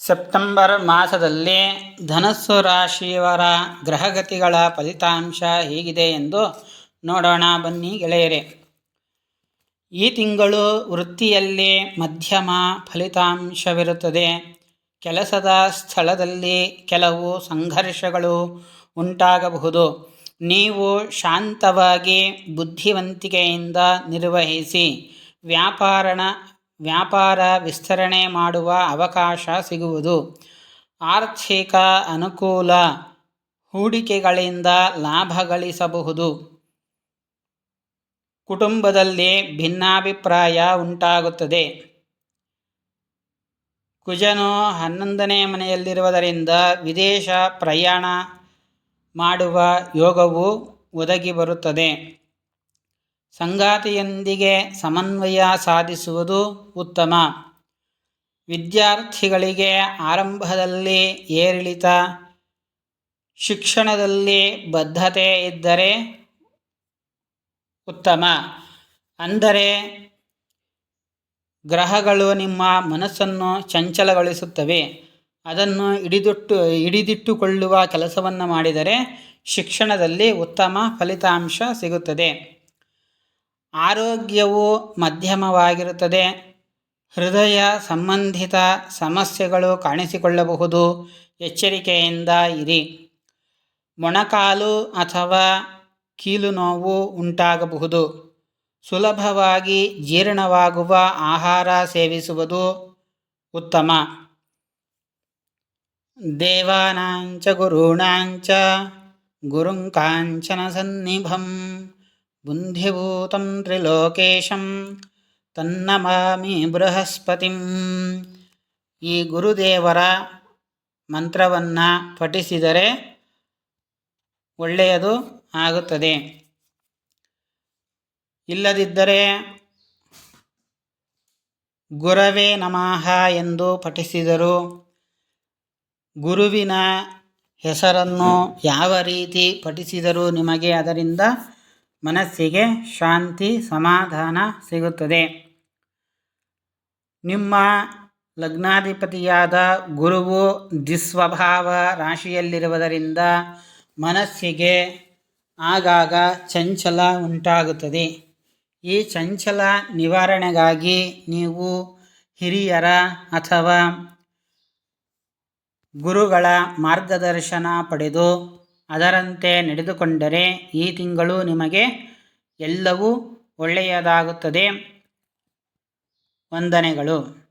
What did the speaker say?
September ಮಾಸದಲ್ಲಿ ಧನಸ್ಸು ರಾಶಿಯವರ ಗ್ರಹಗತಿಗಳ ಫಲಿತಾಂಶ ಹೇಗಿದೆ ಎಂದು ನೋಡೋಣ. ಬನ್ನಿ ಗೆಳೆಯರೆ, ಈ ತಿಂಗಳು ವೃತ್ತಿಯಲ್ಲಿ ಮಧ್ಯಮ ಫಲಿತಾಂಶವಿರುತ್ತದೆ. ಕೆಲಸದ ಸ್ಥಳದಲ್ಲಿ ಕೆಲವು ಸಂಘರ್ಷಗಳು ಉಂಟಾಗಬಹುದು. ನೀವು ಶಾಂತವಾಗಿ ಬುದ್ಧಿವಂತಿಕೆಯಿಂದ ನಿರ್ವಹಿಸಿ ವ್ಯಾಪಾರಣ ವ್ಯಾಪಾರ ವಿಸ್ತರಣೆ ಮಾಡುವ ಅವಕಾಶ ಸಿಗುವುದು. ಆರ್ಥಿಕ ಅನುಕೂಲ ಹೂಡಿಕೆಗಳಿಂದ ಲಾಭ ಗಳಿಸಬಹುದು. ಕುಟುಂಬದಲ್ಲಿ ಭಿನ್ನಾಭಿಪ್ರಾಯ ಉಂಟಾಗುತ್ತದೆ. ಕುಜನು ಹನ್ನೊಂದನೇ ಮನೆಯಲ್ಲಿರುವುದರಿಂದ ವಿದೇಶ ಪ್ರಯಾಣ ಮಾಡುವ ಯೋಗವು ಒದಗಿ ಬರುತ್ತದೆ. ಸಂಗಾತಿಯೊಂದಿಗೆ ಸಮನ್ವಯ ಸಾಧಿಸುವುದು ಉತ್ತಮ. ವಿದ್ಯಾರ್ಥಿಗಳಿಗೆ ಆರಂಭದಲ್ಲಿ ಏರಿಳಿತ, ಶಿಕ್ಷಣದಲ್ಲಿ ಬದ್ಧತೆ ಇದ್ದರೆ ಉತ್ತಮ. ಅಂದರೆ ಗ್ರಹಗಳು ನಿಮ್ಮ ಮನಸ್ಸನ್ನು ಚಂಚಲಗೊಳಿಸುತ್ತವೆ. ಅದನ್ನು ಹಿಡಿದಿಟ್ಟು, ಹಿಡಿದಿಟ್ಟುಕೊಳ್ಳುವ ಕೆಲಸವನ್ನು ಮಾಡಿದರೆ ಶಿಕ್ಷಣದಲ್ಲಿ ಉತ್ತಮ ಫಲಿತಾಂಶ ಸಿಗುತ್ತದೆ. ಆರೋಗ್ಯವು ಮಧ್ಯಮವಾಗಿರುತ್ತದೆ. ಹೃದಯ ಸಂಬಂಧಿತ ಸಮಸ್ಯೆಗಳು ಕಾಣಿಸಿಕೊಳ್ಳಬಹುದು. ಎಚ್ಚರಿಕೆಯಿಂದ ಇರಿ. ಮೊಣಕಾಲು ಅಥವಾ ಕೀಲು ನೋವು ಉಂಟಾಗಬಹುದು. ಸುಲಭವಾಗಿ ಜೀರ್ಣವಾಗುವ ಆಹಾರ ಸೇವಿಸುವುದು ಉತ್ತಮ. ದೇವಾನಾಂಚ ಗುರುಣಾಂಚ ಗುರುಂಕಾಂಚನ ಸನ್ನಿಭಂ. ಬುಂಧಿಭೂತಂ ತ್ರಿಲೋಕೇಶಂ ತನ್ನಮಾಮಿ ಬೃಹಸ್ಪತಿಂ ಈ ಗುರುದೇವರ ಮಂತ್ರವನ್ನು ಪಠಿಸಿದರೆ ಒಳ್ಳೆಯದು ಆಗುತ್ತದೆ. ಇಲ್ಲದಿದ್ದರೆ ಗುರವೇ ನಮಃ ಎಂದು ಪಠಿಸಿದರು ಗುರುವಿನ ಹೆಸರನ್ನು ಯಾವ ರೀತಿ ಪಠಿಸಿದರೂ ನಿಮಗೆ ಅದರಿಂದ ಮನಸ್ಸಿಗೆ ಶಾಂತಿ, ಸಮಾಧಾನ ಸಿಗುತ್ತದೆ. ನಿಮ್ಮ ಲಗ್ನಾಧಿಪತಿಯಾದ ಗುರುವು ದ್ವಿಸ್ವಭಾವ ರಾಶಿಯಲ್ಲಿರುವುದರಿಂದ ಮನಸ್ಸಿಗೆ ಆಗಾಗ ಚಂಚಲ ಉಂಟಾಗುತ್ತದೆ. ಈ ಚಂಚಲ ನಿವಾರಣೆಗಾಗಿ ನೀವು ಹಿರಿಯರ ಅಥವಾ ಗುರುಗಳ ಮಾರ್ಗದರ್ಶನ ಪಡೆದು ಅದರಂತೆ ನಡೆದುಕೊಂಡರೆ ಈ ತಿಂಗಳು ನಿಮಗೆ ಎಲ್ಲವೂ ಒಳ್ಳೆಯದಾಗುತ್ತದೆ. ವಂದನೆಗಳು.